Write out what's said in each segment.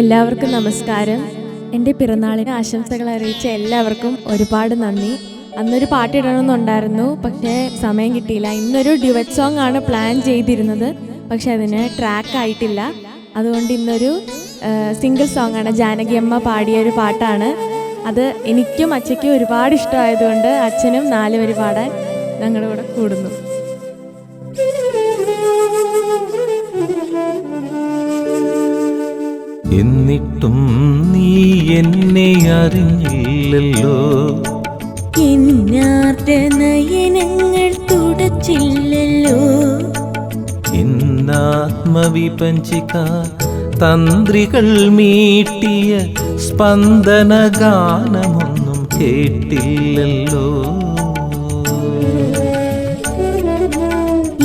എല്ലാവർക്കും നമസ്കാരം. എന്റെ പിറന്നാളിന് ആശംസകൾ അറിയിച്ച എല്ലാവർക്കും ഒരുപാട് നന്ദി. അന്നൊരു പാട്ട് ഇടണമെന്നുണ്ടായിരുന്നു പക്ഷേ സമയം കിട്ടിയില്ല. ഇന്നൊരു ഡ്യുവറ്റ് സോങ് ആണ് പ്ലാൻ ചെയ്തിരുന്നത് പക്ഷെ അതിന് ട്രാക്ക് ആയിട്ടില്ല. അതുകൊണ്ട് ഇന്നൊരു സിംഗിൾ സോങ് ആണ്. ജാനകി അമ്മ പാടിയ ഒരു പാട്ടാണ്. അത് എനിക്കും അച്ഛയ്ക്കും ഒരുപാട് ഇഷ്ടമായതുകൊണ്ട് അച്ഛനും നാല് വരി പാടാൻ ഞങ്ങളുടെ കൂടെ കൂടുന്നു. എന്നിട്ടും നീ എന്നെ അറിഞ്ഞില്ലല്ലോ. എന്നാർടെ നയനങ്ങൾ തുടച്ചില്ലല്ലോ. ഇന്നാത്മവിപഞ്ചിക തന്ത്രികൾ മീട്ടിയ സ്പന്ദന ഗാനമൊന്നും കേട്ടില്ലല്ലോ.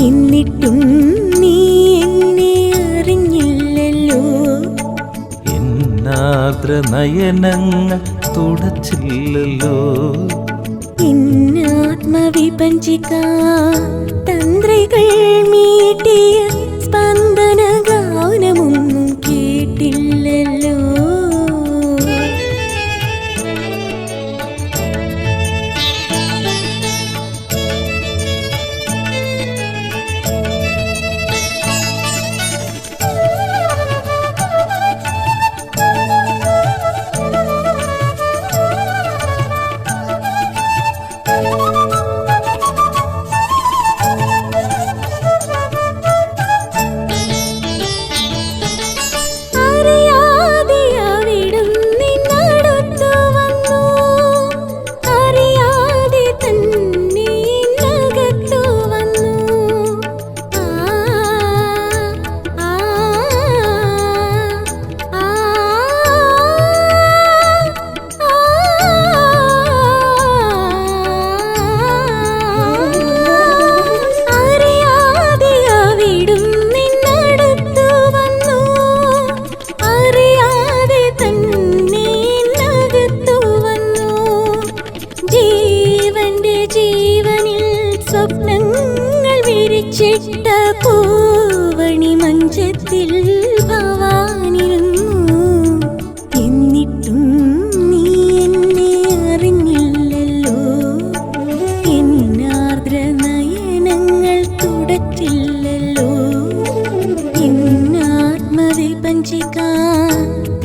എന്നിട്ടും നയനങ്ങൾ തുടച്ചില്ലല്ലോ. ഇന്നാത്മവിപഞ്ചിക തന്ത്രികൾ മീട്ടിയ സ്പന്ദന ജീവനിൽ സ്വപ്നങ്ങൾ വിരിച്ചിട്ട പൂവണി മഞ്ചത്തിൽ ഭവാനിരുന്നു. എന്നിട്ടും നീ എന്നെ അറിഞ്ഞില്ലല്ലോ. എന്നാർദ്ര നയനങ്ങൾ തുടച്ചില്ലല്ലോ. ഇന്നാത്മവിപഞ്ചിക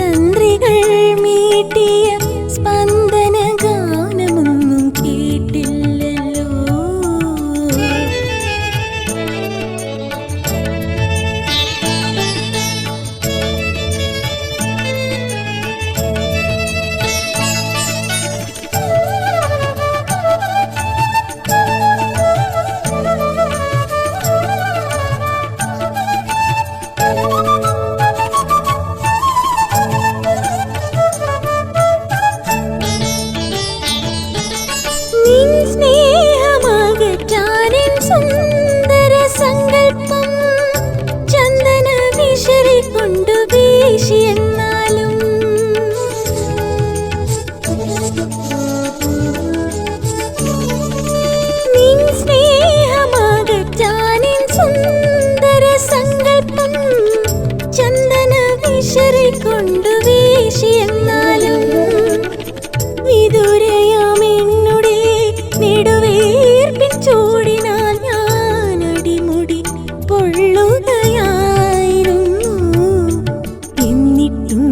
തന്ത്രികൾ മീട്ടിയ സ്പന്ദന മനുഷ്യരെ കൊണ്ടു വീശിയെന്നാലും വിദൂരയാം എന്നുടെ നെടുവേർപ്പിൻ ചൂടിനാൽ ഞാനടിമുടി എന്നിട്ടും